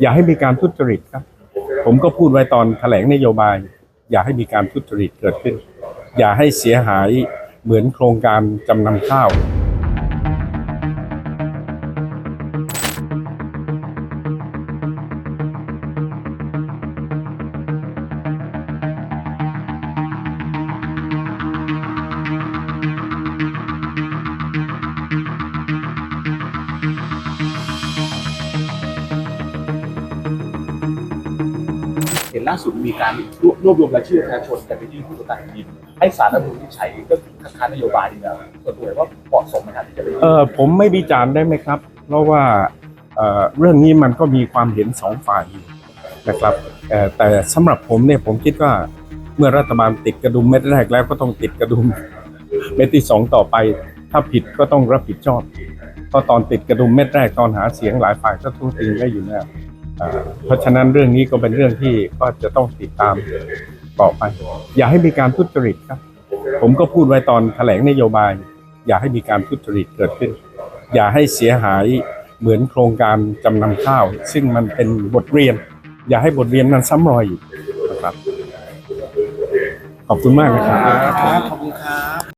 อย่าให้มีการทุจริตครับ ผมก็พูดไว้ตอนแถลงนโยบาย อย่าให้มีการทุจริตเกิดขึ้น อย่าให้เสียหายเหมือนโครงการจำนำข้าว เห็นล่าสุดมีการรวบรวมรายชื่อประชาชนกันไปยื่นผู้ตรวจการแผ่นดินให้สารรัฐธรรมนูญวินิจฉัยก็คือคัดค้านนโยบายนี่นะส่วนตัวว่าเหมาะสมไหมครับที่จะไปยื่น เออผมไม่วิจารณ์ได้ไหมครับ เพราะว่าเอ่อเรื่องนี้มันก็มีความเห็นสองฝ่ายอยู่นะครับเอ่อแต่สำหรับผมเนี่ยผมคิดว่าเมื่อรัฐบาลติดกระดุมเม็ดแรกแล้วก็ต้องติดกระดุม เม็ดที่สองต่อไป ถ้าผิดก็ต้องรับผิดชอบเพราะตอนติดกระดุมเม็ดแรกตอนหาเสียงหลายฝ่ายก็ทุ่งติงได้อยู่แล้ว เพราะฉะนั้นเรื่องนี้ก็เป็นเรื่องที่ก็จะต้องติดตามต่อไป อย่าให้มีการทุจริตครับ ผมก็พูดไว้ตอนแถลงนโยบาย อย่าให้มีการทุจริตเกิดขึ้น อย่าให้เสียหายเหมือนโครงการจำนำข้าว ซึ่งมันเป็นบทเรียน อย่าให้บทเรียนนั้นซ้ำรอยอีกนะครับ ขอบคุณมากนะครับ ขอบคุณครับ